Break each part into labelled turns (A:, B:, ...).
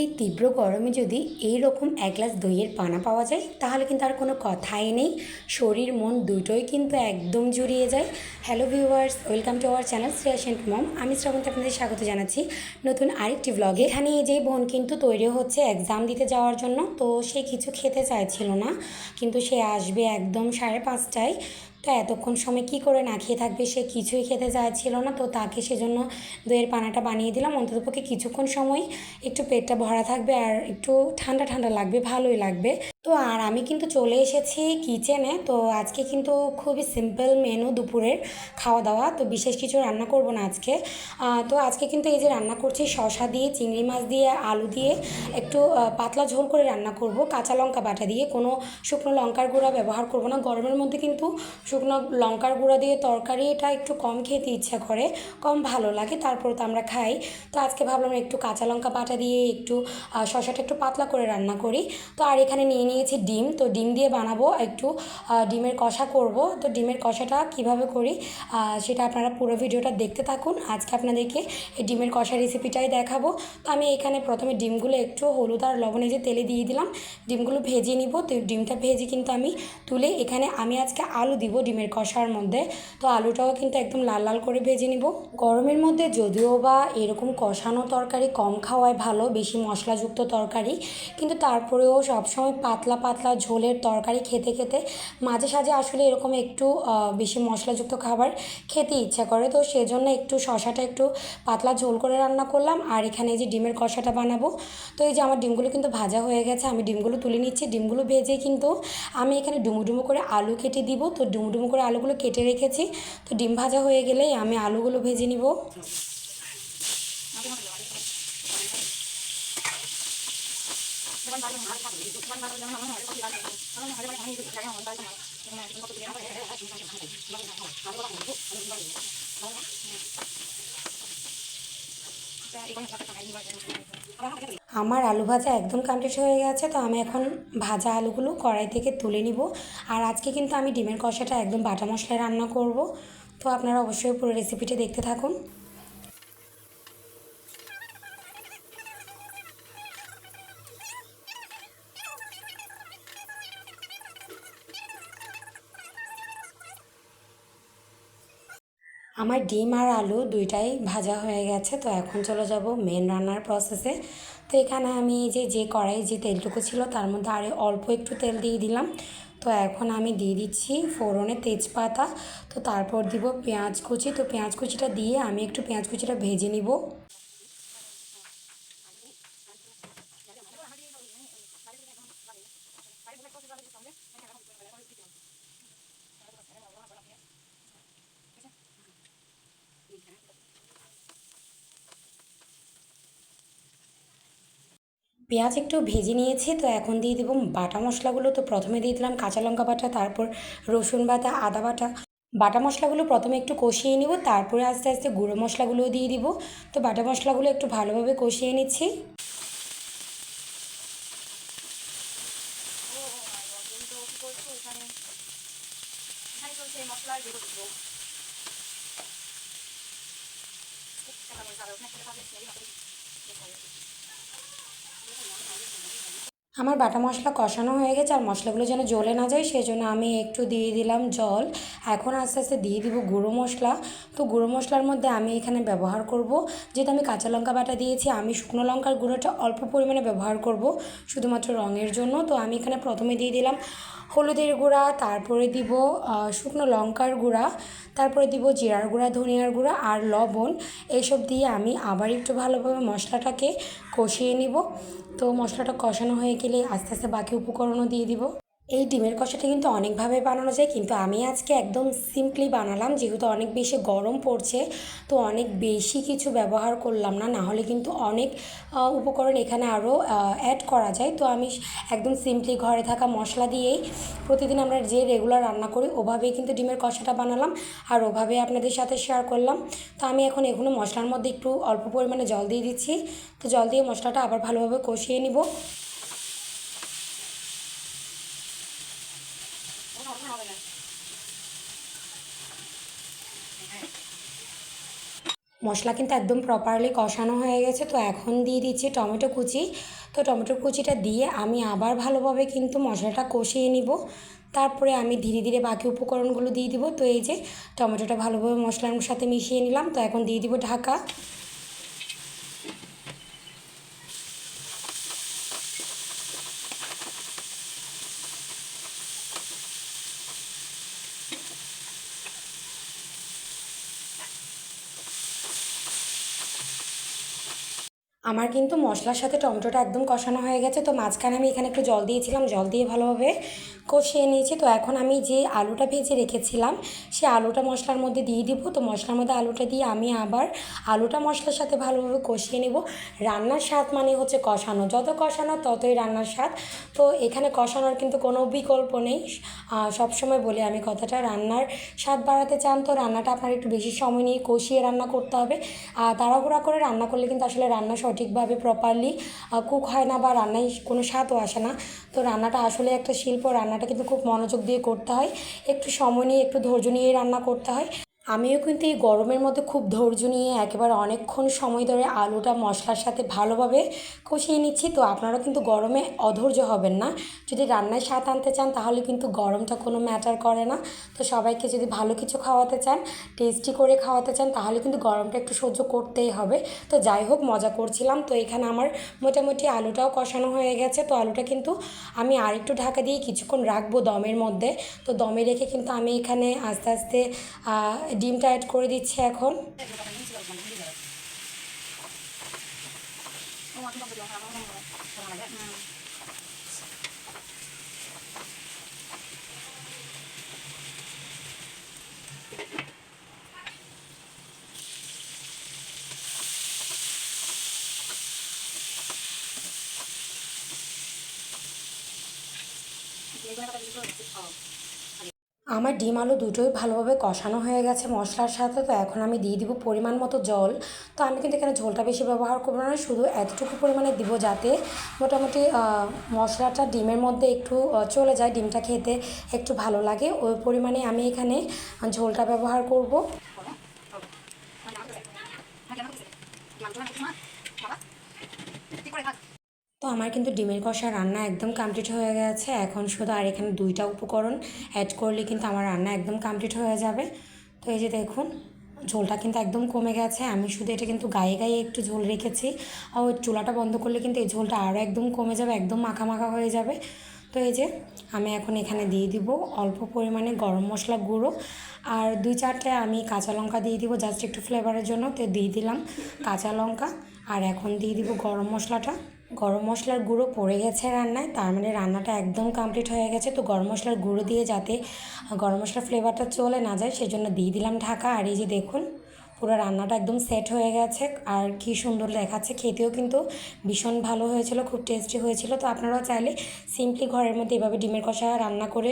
A: এই তীব্র গরমে যদি এই রকম এক গ্লাস দইয়ের পানা পাওয়া যায়, তাহলে কিন্তু আর কোনো কথাই নেই। শরীর, মন দুটোই কিন্তু একদম জুড়িয়ে যায়। Hello viewers welcome to our channel Shreya sent mom আমি শ্রাবন্তী আপনাদের স্বাগত জানাচ্ছি নতুন আরেকটি ব্লগে এখানে এই যে বোন কিন্তু তৈরি হচ্ছে এক্সাম দিতে যাওয়ার জন্য, তো সে কিছু খেতে চাইছিল না, কিন্তু সে আসবে একদম সাড়ে পাঁচটায়। তো এতক্ষণ সময় কি করে না খেয়ে থাকবে সে কিছুই খেতে চাইছিল না। তো তাকে সেজন্য দইয়ের পানাটা বানিয়ে দিলাম। অন্ততপক্ষে কিছুক্ষণ সময় একটু পেটটা ভরা থাকবে আর একটু ঠান্ডা ঠান্ডা লাগবে, ভালোই লাগবে। তো আর আমি কিন্তু চলে এসেছি কিচেনে। তো আজকে কিন্তু খুবই সিম্পল মেনু দুপুরের খাওয়া দাওয়া তো বিশেষ কিছু রান্না করব না আজকে। তো আজকে কিন্তু এই যে রান্না করছি শশা দিয়ে, চিংড়ি মাছ দিয়ে, আলু দিয়ে একটু পাতলা ঝোল করে রান্না করব। কাঁচা লঙ্কা বাটা দিয়ে। কোনো শুকনো লঙ্কার গুঁড়া ব্যবহার করব না। গরমের মধ্যে কিন্তু শুকনো লঙ্কার গুঁড়া দিয়ে তরকারি এটা একটু কম খেতে ইচ্ছা করে, কম ভালো লাগে, তারপর তো আমরা খাই। তো আজকে ভাবলাম একটু কাঁচা লঙ্কা বাটা দিয়ে একটু শশাটা একটু পাতলা করে রান্না করি। তো আর এখানে নিয়ে নিয়েছি ডিম, তো ডিম দিয়ে বানাবো একটু ডিমের কষা করব। তো ডিমের কষাটা কীভাবে করি সেটা আপনারা পুরো ভিডিওটা দেখতে থাকুন। আজকে আপনাদেরকে এই ডিমের কষা রেসিপিটাই দেখাবো। তো আমি এখানে প্রথমে ডিমগুলো একটু হলুদ আর লবণে যে তেলে দিয়ে দিলাম। ডিমগুলো ভেজে নিব। তো ডিমটা ভেজে কিন্তু আমি তুলে এখানে আমি আজকে আলু দিব। ডিমের কষার মধ্যে। তো আলুটাও কিন্তু একদম লাল লাল করে ভেজে নিব। গরমের মধ্যে যদিও বা এরকম কষানো তরকারি কম খাওয়াই ভালো, বেশি মশলাযুক্ত তরকারি। কিন্তু তারপরেও সবসময় পাতলা পাতলা ঝোলের তরকারি খেতে খেতে মাঝে সাঝে আসলে এরকম একটু বেশি মশলাযুক্ত খাবার খেতে ইচ্ছা করে। তো সেজন্য একটু শশাটা একটু পাতলা ঝোল করে রান্না করলাম। আর এখানে এই যে ডিমের কষাটা বানাবো। তো এই যে আমার ডিমগুলো কিন্তু ভাজা হয়ে গেছে, আমি ডিমগুলো তুলে নিচ্ছি। ডিমগুলো ভেজে কিন্তু আমি এখানে ডুমু ডুমু করে আলু কেটে দিব। তো ডুমু ডুমু করে আলুগুলো কেটে রেখেছি। তো ডিম ভাজা হয়ে গেলেই আমি আলুগুলো ভেজে নিব। আমার আলু ভাজা একদম কমপ্লিট হয়ে গেছে, তো আমি এখন ভাজা আলুগুলো কড়াই থেকে তুলে নিব। আর আজকে কিন্তু আমি ডিমের কষাটা একদম বাটা মশলায় রান্না করব। তো আপনারা অবশ্যই পুরো রেসিপিটা দেখতে থাকুন। আমার ডিম আর আলু দুইটাই ভাজা হয়ে গেছে, তো এখন চলে যাব মেন রান্নার প্রসেসে তো এখানে আমি যে যে কড়াই যে তেলটুকু ছিল, তার মধ্যে আরে অল্প একটু তেল দিয়ে দিলাম। তো এখন আমি দিয়ে দিচ্ছি ফোড়নে তেজপাতা, তো তারপর দিব পেঁয়াজ কুচি। তো পেঁয়াজ কুচিটা দিয়ে আমি একটু পেঁয়াজ কুচিটা ভেজে নিব। পেঁয়াজ একটু ভেজে নিয়েছি, তো এখন দিয়ে দিব বাটা মশলাগুলো। তো প্রথমে দিয়ে দিলাম কাঁচা লঙ্কা বাটা, তারপর রসুন বাটা, আদা বাটা। বাটা মশলাগুলো প্রথমে একটু কষিয়ে নিব, তারপরে আস্তে আস্তে গুঁড়ো মশলাগুলোও দিয়ে দিব। তো বাটা মশলাগুলো একটু ভালোভাবে কষিয়ে নিচ্ছি। আমার বাটা মশলা কষানো হয়ে গেছে আর মশলাগুলো যেন জ্বলে না যায় সেই জন্য আমি একটু দিয়ে দিলাম জল। এখন আস্তে আস্তে দিয়ে দিব গুঁড়ো মশলা। তো গুঁড়ো মশলার মধ্যে আমি এখানে ব্যবহার করব, যেহেতু আমি কাঁচা লঙ্কা বাটা দিয়েছি, আমি শুকনো লঙ্কার গুঁড়োটা অল্প পরিমাণে ব্যবহার করব, শুধুমাত্র রঙের জন্য। তো আমি এখানে প্রথমে দিয়ে দিলাম হলুদের গুঁড়া, তারপরে দিব শুকনো লঙ্কার গুঁড়া, তারপরে দিব জিরার গুঁড়া, ধনিয়ার গুঁড়া আর লবণ। এইসব দিয়ে আমি আবার একটু ভালোভাবে মশলাটাকে কষিয়ে নিব। তো মশলাটা কষানো হয়ে আস্তে আস্তে বাকি উপকরণও দিয়ে দিব। এই ডিমের কষাটা কিন্তু অনেকভাবে বানানো যায়, কিন্তু আমি আজকে একদম সিম্পলি বানালাম, যেহেতু অনেক বেশি গরম পড়ছে, তো অনেক বেশি কিছু ব্যবহার করলাম না না হলে কিন্তু অনেক উপকরণ এখানে আরও অ্যাড করা যায়। তো আমি একদম সিম্পলি ঘরে থাকা মশলা দিয়েই প্রতিদিন আমরা যে রেগুলার রান্না করি, ওভাবেই কিন্তু ডিমের কষাটা বানালাম, আর ওভাবে আপনাদের সাথে শেয়ার করলাম। তো আমি এখন এগুলো মশলার মধ্যে একটু অল্প পরিমাণে জল দিয়ে দিচ্ছি। তো জল দিয়ে মশলাটা আবার ভালোভাবে কষিয়ে নিব। মশলা কিন্তু একদম প্রপারলি কষানো হয়ে গেছে। তো এখন দিয়ে দিচ্ছি টমেটো কুচি। তো টমেটো কুচিটা দিয়ে আমি আবার ভালোভাবে কিন্তু মশলাটা কষিয়ে নিব। তারপরে আমি ধীরে ধীরে বাকি উপকরণগুলো দিয়ে দিব। তো এই যে টমেটোটা ভালোভাবে মশলার সাথে মিশিয়ে নিলাম। তো এখন দিয়ে দিব ঢাকা। আমার কিন্তু মশলার সাথে টমেটোটা একদম কষানো হয়ে গেছে, তো মাঝখানে আমি এখানে একটু জল দিয়েছিলাম, জল দিয়ে ভালোভাবে কষিয়ে নিয়েছি। তো এখন আমি যে আলুটা ভেজে রেখেছিলাম, সে আলুটা মশলার মধ্যে দিয়ে দিব। তো মশলার মধ্যে আলুটা দিয়ে আমি আবার আলুটা মশলার সাথে ভালোভাবে কষিয়ে নেব। রান্নার স্বাদ মানে হচ্ছে কষানো। যত কষানো ততই রান্নার স্বাদ। তো এখানে কষানোর কিন্তু কোনো বিকল্প নেই। সবসময় বলি আমি কথাটা, রান্নার স্বাদ বাড়াতে চান তো রান্নাটা আপনার একটু বেশি সময় নিয়ে কষিয়ে রান্না করতে হবে। আর তাড়াহুড়া করে রান্না করলে কিন্তু আসলে রান্না সঠিকভাবে প্রপারলি কুক হয় না বা রান্নায় কোনো স্বাদও আসে না। তো রান্নাটা আসলে একটা শিল্প রান্নাটা কিন্তু খুব মনোযোগ দিয়ে করতে হয়। একটু সময় নিয়ে, একটু ধৈর্য নিয়ে রান্না করতে হয়। আমিও কিন্তু এই গরমের মধ্যে খুব ধৈর্য নিয়ে একেবারে অনেকক্ষণ সময় ধরে আলুটা মশলার সাথে ভালোভাবে কষিয়ে নিচ্ছি। তো আপনারা কিন্তু গরমে অধৈর্য হবেন না। যদি রান্নায় স্বাদ আনতে চান তাহলে কিন্তু গরমটা কোনো ম্যাটার করে না। তো সবাইকে যদি ভালো কিছু খাওয়াতে চান টেস্টি করে খাওয়াতে চান তাহলে কিন্তু গরমটা একটু সহ্য করতেই হবে। তো যাই হোক, মজা করছিলাম। তো এখানে আমার মোটামুটি আলুটাও কষানো হয়ে গেছে। তো আলুটা কিন্তু আমি আরেকটু ঢাকা দিয়ে কিছুক্ষণ রাখব দমের মধ্যে। তো দমে রেখে কিন্তু আমি এখানে আস্তে আস্তে ডিমটা অ্যাড করে দিচ্ছি এখন। আমার ডিম আলু দুটোই ভালোভাবে কষানো হয়ে গেছে মশলার সাথে, তো এখন আমি দিয়ে দিব পরিমাণ মতো জল। তো আমি কিন্তু এখানে ঝোলটা বেশি ব্যবহার করব না, শুধু এতটুকু পরিমাণে দিব যাতে মোটামুটি মশলাটা ডিমের মধ্যে একটু চলে যায়, ডিমটা খেতে একটু ভালো লাগে। ওই পরিমাণে আমি এখানে ঝোলটা ব্যবহার করব। আমার কিন্তু ডিমের কষা রান্না একদম কমপ্লিট হয়ে গেছে। এখন শুধু আর এখানে দুইটা উপকরণ অ্যাড করলে কিন্তু আমার রান্না একদম কমপ্লিট হয়ে যাবে। তো এই যে দেখুন, ঝোলটা কিন্তু একদম কমে গেছে। আমি শুধু এটা কিন্তু গায়ে গায়ে একটু ঝোল রেখেছি। আর ওই চুলাটা বন্ধ করলে কিন্তু এই ঝোলটা আরও একদম কমে যাবে, একদম মাখা মাখা হয়ে যাবে। তো এই যে আমি এখন এখানে দিয়ে দিব অল্প পরিমাণে গরম মশলা গুঁড়ো। আর দুই চারটে আমি কাঁচা লঙ্কা দিয়ে দিব জাস্ট একটু ফ্লেভারের জন্য। তো দিয়ে দিলাম কাঁচা লঙ্কা। আর এখন দিয়ে দিব গরম মশলাটা। গরম মশলার গুঁড়ো পড়ে গেছে রান্নায়, তার মানে রান্নাটা একদম কমপ্লিট হয়ে গেছে। তো গরম মশলার গুঁড়ো দিয়ে যাতে গরম মশলার ফ্লেভারটা চলে না যায়, সেজন্য দিয়ে দিলাম ঢাকা। আর এই যে দেখুন পুরো রান্নাটা একদম সেট হয়ে গেছে। আর কি সুন্দর দেখাচ্ছে, খেতেও কিন্তু ভীষণ ভালো হয়েছিল, খুব টেস্টি হয়েছিল। তো আপনারাও চাইলে সিম্পলি ঘরের মধ্যে এভাবে ডিমের কষা রান্না করে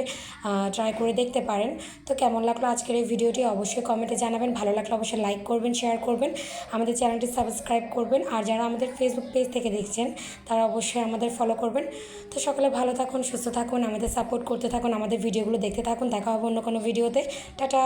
A: ট্রাই করে দেখতে পারেন। তো কেমন লাগল আজকের এই ভিডিওটি অবশ্যই কমেন্টে জানাবেন। ভালো লাগলে অবশ্যই লাইক করবেন শেয়ার করবেন। আমাদের চ্যানেলটি সাবস্ক্রাইব করবেন। আর যারা আমাদের ফেসবুক পেজ থেকে দেখছেন, তারা অবশ্যই আমাদের ফলো করবেন। তো সকালে ভালো থাকুন, সুস্থ থাকুন, আমাদের সাপোর্ট করতে থাকুন, আমাদের ভিডিওগুলো দেখতে থাকুন। দেখা হবে অন্য কোনো ভিডিওতে। টাটা!